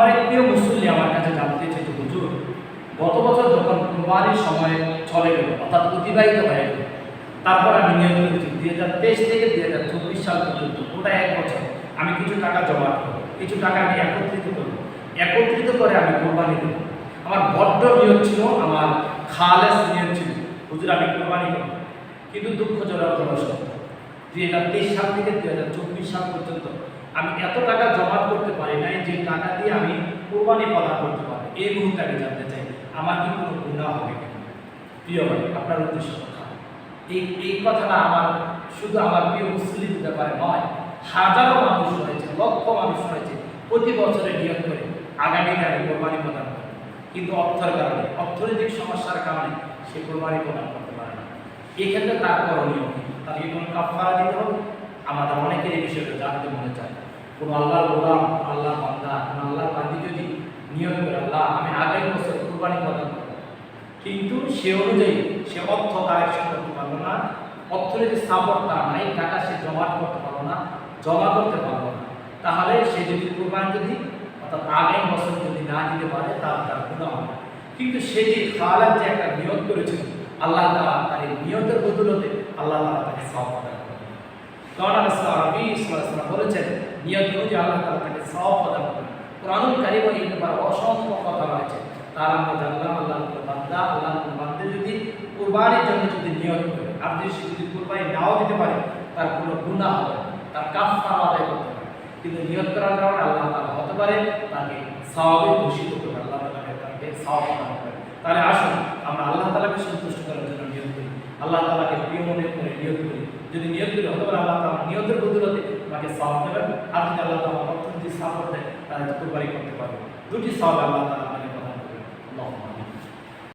আমার এক প্রিয় মুসল্লি আমার কাছে জানতে চেয়েছে হুজুর, গত বছর যখন কুরবানির সময় চলে গেল, অর্থাৎ অতিবাহিত হয়ে গেল, তারপর আমি নিয়োগ করেছি দুই হাজার তেইশ থেকে দুই হাজার চব্বিশ সাল পর্যন্ত ওটা এক বছর আমি কিছু টাকা জমা করব, কিছু টাকা আমি একত্রিত করব। একত্রিত করে আমি কোরবানি দেবো। আমার বড্ড নিয়োগ ছিল, আমার খালেস নিয়োগ ছিল, হুজুর, আমি কোরবানি করব। কিন্তু দুঃখজনক হলো দুই হাজার তেইশ সাল থেকে দুই হাজার চব্বিশ সাল পর্যন্ত আমি এত টাকা জমা করতে পারি নাই যে টাকা দিয়ে আমি কোরবানি প্রদান করতে পারব। এই মুহূর্তে আমি জানতে চাই, আমার কি কোনো গুণা হবে প্রিয় ভাই, আপনার উদ্দেশ্য কথা। এই এই কথাটা আমার, শুধু আমার প্রিয় মুসলিম ব্যাপারে নয়, হাজারো মানুষ রয়েছে, লক্ষ মানুষ রয়েছে, প্রতি বছরে নিয়োগ করে আগামী দিনে কোরবানি প্রদান করে কিন্তু অর্থের কারণে, অর্থনৈতিক সমস্যার কারণে সে কোরবানি প্রদান করতে পারে না। এই ক্ষেত্রে তার করণীয় তাকে কোনো কাফারা দিতে হবে? আমাদের অনেকের এই বিষয়টা জানতে মনে চায়। কোনো আল্লাহর গোলাম আল্লাহ বান্দা, কোনো আল্লাহর বান্দি যদি নিয়োগ করে, আল্লাহ, আমি আগামী বছর কোরবানি প্রদান কিন্তু সে অনুযায়ী সে অর্থ কালেকশন করতে পারল না অর্থনৈতিক সাপোর্ট তার নাই, টাকা সে জমা করতে পারল না, জমা করতে পারল না। তাহলে সে যদি কোরবান যদি, অর্থাৎ আগামী বছর যদি না দিতে পারে, তাহলে তার গুণ হবে। কিন্তু সে যে খালার যে একটা নিয়োগ করেছিল আল্লাহ তালা তার এই নিয়তের বদলতে আল্লাহ তালা তাকে সব প্রদান কারণ আরবি ইসলাম বলেছেন নিয়ত অনুযায়ী আল্লাহ তালা তাকে সব প্রদান করবেন কোরআনুল কারিম এই ব্যাপারে অসংখ্য কথা রয়েছে। তার আমরা জানলাম, আল্লাহ বান্দা, আল্লাহ বান্দে যদি কোরবানির জন্য যদি নিয়ত করে আপনি সে যদি কোরবানি নাও দিতে পারে, তার কোনো গুণা হবে তার কাফার আদায় করতে পারে। কিন্তু নিয়ত করার কারণে আল্লাহ তালা হতে পারে, তাকে স্বাভাবিক ঘোষিত পারে, আল্লাহ তালাকে তাকে করে তাহলে আসুন, আমরা আল্লাহ তালাকে সন্তুষ্ট করার জন্য নিয়ত করি। আল্লাহ প্রিয় মনে করে নিয়োগ করি। যদি নিয়োগ করি হতে পারে আল্লাহ তালা নিয়োগের বদলতে আমাকে সব দেবেন। আর যদি আল্লাহ তালা অর্থনীতি সাপোর্ট দেয়, তাহলে তো কোরবানি করতে পারব। দুটি সব আল্লাহ তালা আমাকে প্রদান করবেন।